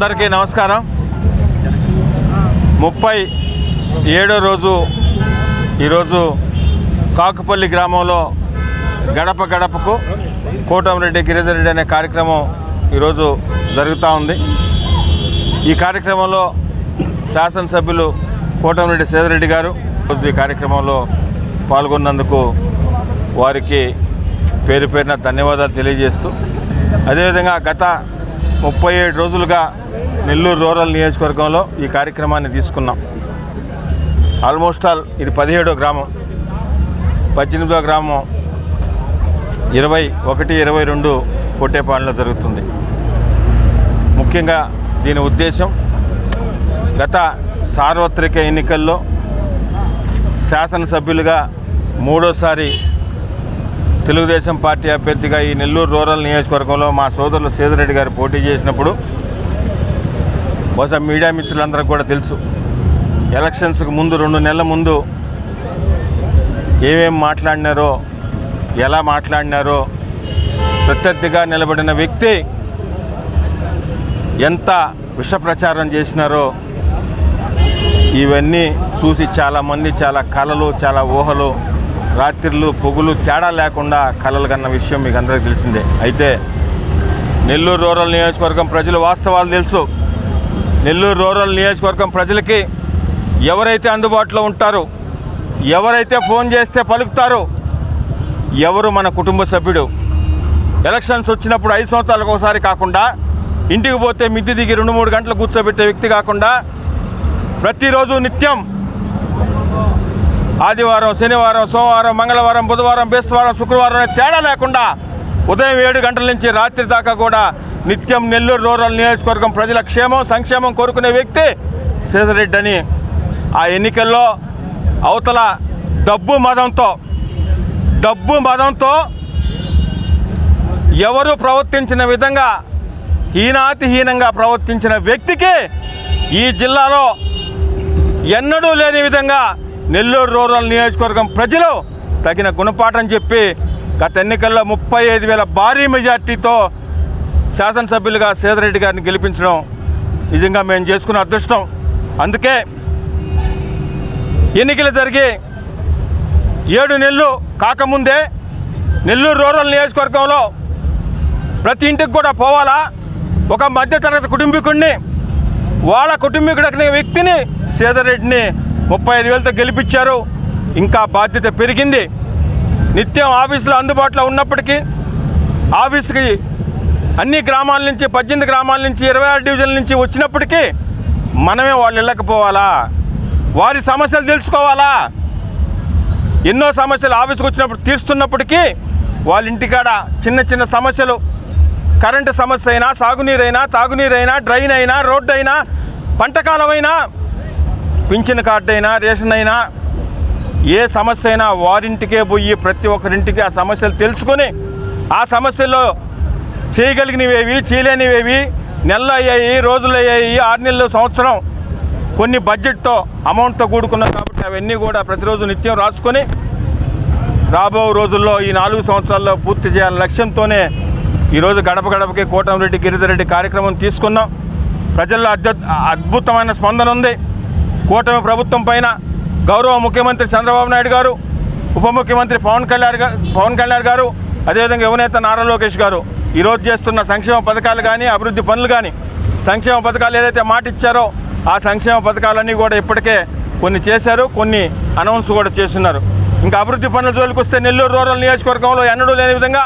అందరికీ నమస్కారం. ముప్పై ఏడో రోజు ఈరోజు కాకుపల్లి గ్రామంలో గడప గడపకు కోటమిరెడ్డి గిరిధర్ రెడ్డి అనే కార్యక్రమం ఈరోజు జరుగుతూ ఉంది. ఈ కార్యక్రమంలో శాసనసభ్యులు కోటమిరెడ్డి సేదరెడ్డి గారు ఈరోజు ఈ కార్యక్రమంలో పాల్గొన్నందుకు వారికి పేరు పేరున ధన్యవాదాలు తెలియజేస్తూ అదేవిధంగా గత ముప్పై ఏడు రోజులుగా నెల్లూరు రూరల్ నియోజకవర్గంలో ఈ కార్యక్రమాన్ని తీసుకున్నాం. ఆల్మోస్ట్ ఆల్ ఇది పదిహేడో గ్రామం. పద్దెనిమిదో గ్రామం ఇరవై ఒకటి ఇరవై రెండు కోటేపాలెంలో జరుగుతుంది. ముఖ్యంగా దీని ఉద్దేశం గత సార్వత్రిక ఎన్నికల్లో శాసనసభ్యులుగా మూడోసారి తెలుగుదేశం పార్టీ అభ్యర్థిగా ఈ నెల్లూరు రూరల్ నియోజకవర్గంలో మా సోదరులు సేదురెడ్డి గారు పోటీ చేసినప్పుడు బహుశా మీడియా మిత్రులందరూ కూడా తెలుసు. ఎలక్షన్స్కి ముందు రెండు నెలల ముందు ఏమేం మాట్లాడినారో ఎలా మాట్లాడినారో ప్రత్యర్థిగా నిలబడిన వ్యక్తి ఎంత విష ప్రచారం చేసినారో ఇవన్నీ చూసి చాలామంది చాలా కళలు చాలా ఊహలు రాత్రిళ్ళు పొగులు తేడా లేకుండా కలలు కన్న విషయం మీకు అందరికీ తెలిసిందే. అయితే నెల్లూరు రూరల్ నియోజకవర్గం ప్రజలు వాస్తవాలు తెలుసు. నెల్లూరు రూరల్ నియోజకవర్గం ప్రజలకి ఎవరైతే అందుబాటులో ఉంటారో ఎవరైతే ఫోన్ చేస్తే పలుకుతారో ఎవరు మన కుటుంబ సభ్యుడు? ఎలక్షన్స్ వచ్చినప్పుడు ఐదు సంవత్సరాలకు ఒకసారి కాకుండా ఇంటికి పోతే మిద్ది దిగి రెండు మూడు గంటలు కూర్చోబెట్టే వ్యక్తి కాకుండా ప్రతిరోజు నిత్యం ఆదివారం శనివారం సోమవారం మంగళవారం బుధవారం బేస్తవారం శుక్రవారం తేడా లేకుండా ఉదయం ఏడు గంటల నుంచి రాత్రి దాకా కూడా నిత్యం నెల్లూరు రూరల్ నియోజకవర్గం ప్రజల క్షేమం సంక్షేమం కోరుకునే వ్యక్తి సేదరెడ్డి అని. ఆ ఎన్నికల్లో అవతల డబ్బు మదంతో డబ్బు మదంతో ఎవరు ప్రవర్తించిన విధంగా హీనాతిహీనంగా ప్రవర్తించిన వ్యక్తికి ఈ జిల్లాలో ఎన్నడూ లేని విధంగా నెల్లూరు రూరల్ నియోజకవర్గం ప్రజలు తగిన గుణపాఠం చెప్పి గత ఎన్నికల్లో ముప్పై ఐదు వేల భారీ మెజార్టీతో శాసనసభ్యులుగా సేదరెడ్డి గారిని గెలిపించడం నిజంగా మేము చేసుకున్న అదృష్టం. అందుకే ఎన్నికలు జరిగి ఏడు నెలలు కాకముందే నెల్లూరు రూరల్ నియోజకవర్గంలో ప్రతి ఇంటికి కూడా పోవాలా? ఒక మధ్యతరగతి కుటుంబీకుడిని వాళ్ళ కుటుంబీకుడు వ్యక్తిని సేదరెడ్డిని ముప్పై ఐదు వేలతో గెలిపించారు. ఇంకా బాధ్యత పెరిగింది. నిత్యం ఆఫీసులో అందుబాటులో ఉన్నప్పటికీ ఆఫీస్కి అన్ని గ్రామాల నుంచి పద్దెనిమిది గ్రామాల నుంచి ఇరవై ఆరు డివిజన్ల నుంచి వచ్చినప్పటికీ మనమే వాళ్ళు వెళ్ళకపోవాలా? వారి సమస్యలు తెలుసుకోవాలా? ఎన్నో సమస్యలు ఆఫీస్కి వచ్చినప్పుడు తీరుస్తున్నప్పటికీ వాళ్ళ ఇంటికాడ చిన్న చిన్న సమస్యలు కరెంటు సమస్య అయినా సాగునీరైనా తాగునీరైనా డ్రైన్ అయినా రోడ్డు అయినా పంటకాలమైనా పింఛన్ కార్డు అయినా రేషన్ అయినా ఏ సమస్య అయినా వారింటికే పోయి ప్రతి ఒక్కరింటికి ఆ సమస్యలు తెలుసుకొని ఆ సమస్యల్లో చేయగలిగినవేవి చేయలేనివేవి నెలలు అయ్యాయి రోజులు అయ్యాయి ఆరు నెలలు సంవత్సరం కొన్ని బడ్జెట్తో అమౌంట్తో కూడుకున్నాం కాబట్టి అవన్నీ కూడా ప్రతిరోజు నిత్యం రాసుకొని రాబో రోజుల్లో ఈ నాలుగు సంవత్సరాల్లో పూర్తి చేయాలని లక్ష్యంతోనే ఈరోజు గడప గడపకి కోటమిరెడ్డి గిరిధరెడ్డి కార్యక్రమం తీసుకున్నాం. ప్రజల్లో అద్భుత అద్భుతమైన స్పందన ఉంది. కూటమి ప్రభుత్వం పైన గౌరవ ముఖ్యమంత్రి చంద్రబాబు నాయుడు గారు ఉప ముఖ్యమంత్రి పవన్ కళ్యాణ్ పవన్ కళ్యాణ్ గారు అదేవిధంగా యువనేత నారా లోకేష్ గారు. ఈరోజు చేస్తున్న సంక్షేమ పథకాలు కానీ అభివృద్ధి పనులు కానీ సంక్షేమ పథకాలు ఏదైతే మాట ఇచ్చారో ఆ సంక్షేమ పథకాలన్నీ కూడా ఇప్పటికే కొన్ని చేశారు కొన్ని అనౌన్స్ కూడా చేస్తున్నారు. ఇంకా అభివృద్ధి పనుల జోలికి వస్తే నెల్లూరు రూరల్ నియోజకవర్గంలో ఎన్నడూ లేని విధంగా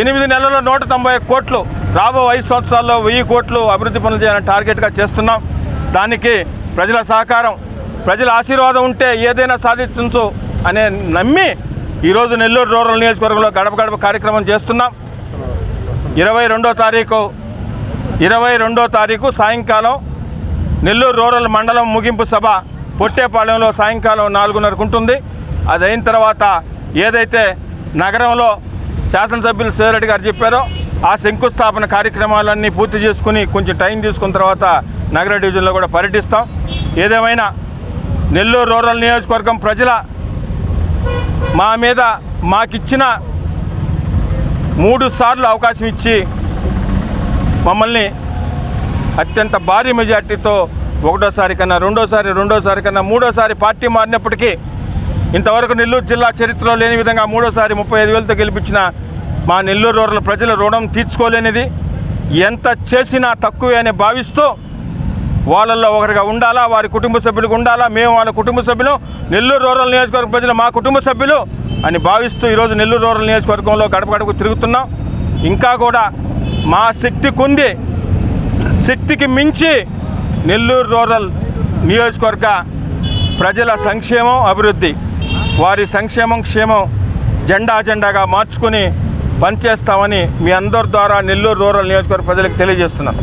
ఎనిమిది నెలల్లో నూట తొంభై కోట్లు రాబో ఐదు సంవత్సరాల్లో వెయ్యి కోట్లు అభివృద్ధి పనులు చేయాలని టార్గెట్గా చేస్తున్నాం. దానికి ప్రజల సహకారం ప్రజల ఆశీర్వాదం ఉంటే ఏదైనా సాధించు అనే నమ్మి ఈరోజు నెల్లూరు రూరల్ నియోజకవర్గంలో గడప గడప కార్యక్రమం చేస్తున్నాం. ఇరవై రెండో తారీఖు ఇరవై రెండో తారీఖు సాయంకాలం నెల్లూరు రూరల్ మండలం ముగింపు సభ పొట్టేపాలెంలో సాయంకాలం నాలుగున్నరకు ఉంటుంది. అది అయిన తర్వాత ఏదైతే నగరంలో శాసనసభ్యులు సేరెడ్డి గారు చెప్పారో ఆ శంకుస్థాపన కార్యక్రమాలన్నీ పూర్తి చేసుకుని కొంచెం టైం తీసుకున్న తర్వాత నగర డివిజన్లో కూడా పర్యటిస్తాం. ఏదేమైనా నెల్లూరు రూరల్ నియోజకవర్గం ప్రజల మా మీద మాకిచ్చిన మూడు సార్లు అవకాశం ఇచ్చి మమ్మల్ని అత్యంత భారీ మెజార్టీతో ఒకటోసారి కన్నా రెండోసారి రెండోసారి కన్నా మూడోసారి పార్టీ మారినప్పటికీ ఇంతవరకు నెల్లూరు జిల్లా చరిత్రలో లేని విధంగా మూడోసారి ముప్పై ఐదు వేలతో గెలిపించిన మా నెల్లూరు రూరల్ ప్రజల రుణం తీర్చుకోలేనిది. ఎంత చేసినా తక్కువే అని భావిస్తూ వాళ్ళల్లో ఒకరిగా ఉండాలా వారి కుటుంబ సభ్యులకు ఉండాలా మేము వాళ్ళ కుటుంబ సభ్యులు నెల్లూరు రూరల్ నియోజకవర్గ ప్రజలు మా కుటుంబ సభ్యులు అని భావిస్తూ ఈరోజు నెల్లూరు రూరల్ నియోజకవర్గంలో గడప గడపకు తిరుగుతున్నాం. ఇంకా కూడా మా శక్తి కొంది శక్తికి మించి నెల్లూరు రూరల్ నియోజకవర్గ ప్రజల సంక్షేమం అభివృద్ధి. వారి సంక్షేమం క్షేమం జెండా జెండాగా మార్చుకొని పనిచేస్తామని మీ అందరి ద్వారా నెల్లూరు రూరల్ నియోజకవర్గ ప్రజలకు తెలియజేస్తున్నాను